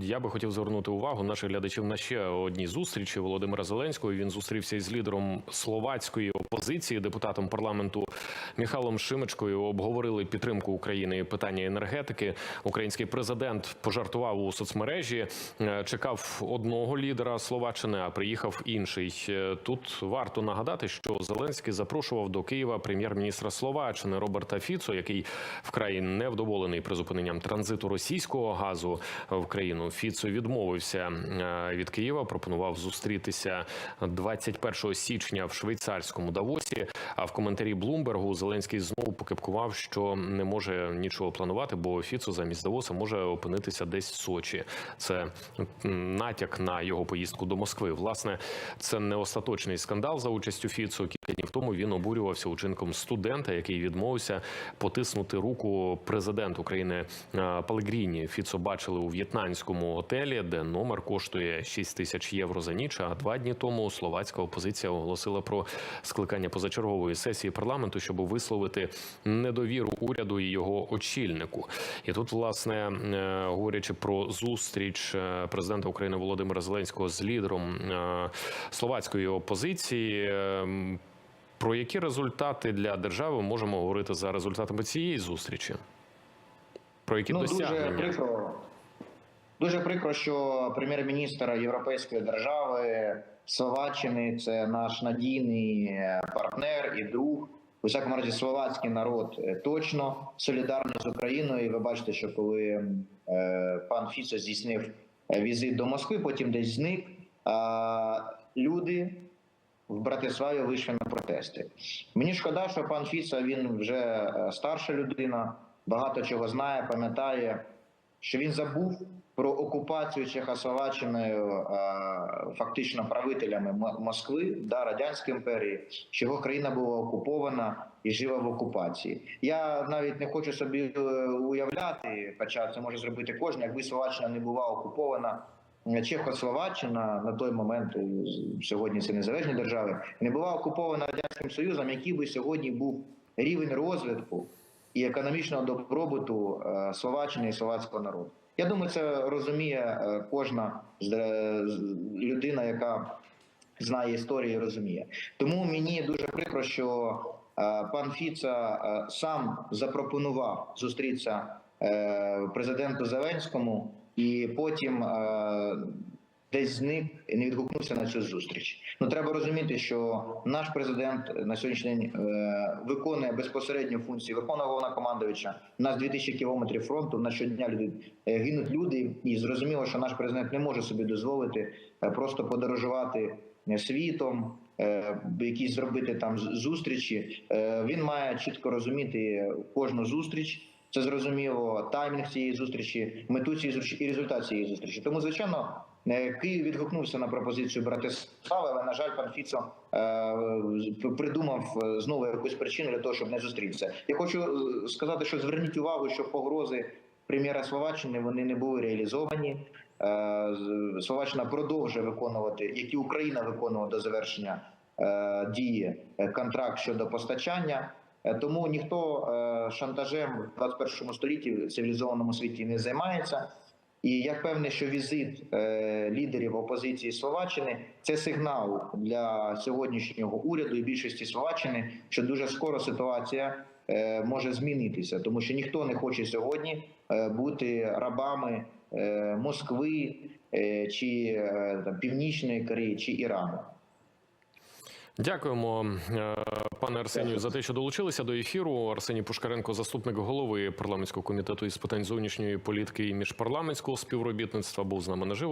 Я би хотів звернути увагу наших глядачів на ще одній зустрічі Володимира Зеленського. Він зустрівся із лідером словацької опозиції, депутатом парламенту Михайлом Шимечкою. Обговорили підтримку України і питання енергетики. Український президент пожартував у соцмережі. е, Чекав одного лідера Словаччини, а приїхав інший. Е, Тут варто нагадати, що Зеленський запрошував до Києва прем'єр-міністра Словаччини Роберта Фіцо, який вкрай невдоволений призупиненням транзиту російського газу в країну. Фіцо відмовився е, від Києва. Пропонував зустрітися 21 січня в швейцарському Давосі. А в коментарі Блумбергу Зеленський знову покипкував, що не може нічого планувати, бо Фіцо замість Давоса може опинитися десь в Сочі. Це натяк на його поїздку до Москви. Власне, це не остаточний скандал за участю Фіцо. Кілька днів тому він обурювався учинком студента, який відмовився потиснути руку президент України е, Палегріні. Фіцо бачили у в'єтнамському готелі, де номер коштує 6 тисяч євро за ніч. А два дні тому словацька опозиція оголосила про скликання позачергової сесії парламенту, щоб висловити недовіру уряду і його очільнику. І тут, власне, е, говорячи про зустріч е, президента України Володимира Зеленського з лідером словацької опозиції. Е, Про які результати для держави можемо говорити за результатами цієї зустрічі? Про які Ну, дуже прикро. Дуже прикро, що прем'єр-міністр Європейської держави Словаччини це наш надійний партнер і друг. У всякому разі, словацький народ е, точно солідарний з Україною. І ви бачите, що коли е, пан Фіцо здійснив е, візит до Москви, потім десь зник. Люди в Братиславі вийшли на протести. Мені шкода, що пан Фіца він вже е, старша людина, багато чого знає, пам'ятає, що він забув про окупацію Чехословаччиною е, фактично правителями Москви да, Радянської імперії, що його країна була окупована і жила в окупації. Я навіть не хочу собі е, уявляти, хоча це може зробити кожен, якби Словаччина не була окупована Чехословаччина на той момент сьогодні це незалежні держави, не була окупована радянським союзом, який би сьогодні був рівень розвитку і економічного добробуту е, Словаччини і словацького народу. Я думаю, це розуміє е, кожна людина, яка знає історію і розуміє. Тому мені дуже прикро, що е, пан Фіца сам запропонував зустрітися президенту Зеленському, і потім е, десь зник і не відгукнувся на цю зустріч. Ну треба розуміти, що наш президент на сьогоднішній день е, виконує безпосередньо функції Верховного Головнокомандувача. У нас 2000 кілометрів фронту. На щодня люди е, гинуть люди, і зрозуміло, що наш президент не може собі дозволити просто подорожувати світом. Якісь зробити там зустрічі, він має чітко розуміти кожну зустріч. Це зрозуміло таймінг цієї зустрічі, мету цієї зустрічі і результат цієї зустрічі. Тому, звичайно, е, Київ відгукнувся на пропозицію Братислави, але на жаль, пан Фіцо е, придумав е, знову якусь причину для того, щоб не зустрітися. Я хочу сказати, що зверніть увагу, що погрози прем'єра Словаччини вони не були реалізовані. Словаччина продовжує виконувати, як і Україна виконувала до завершення дії контракт щодо постачання. Е, Тому ніхто е, шантажем в 21 столітті в цивілізованому світі не займається. І я впевнений, що візит е, лідерів опозиції Словаччини це сигнал для сьогоднішнього уряду і більшості Словаччини, що дуже скоро ситуація може змінитися, тому що ніхто не хоче сьогодні бути рабами Москви чи там, Північної Кореї чи Ірану. Дякуємо, е, пане Арсенію, за те, що долучилися до ефіру. Арсеній Пушкаренко, заступник голови парламентського комітету із питань зовнішньої політики і міжпарламентського співробітництва, був з нами наживо.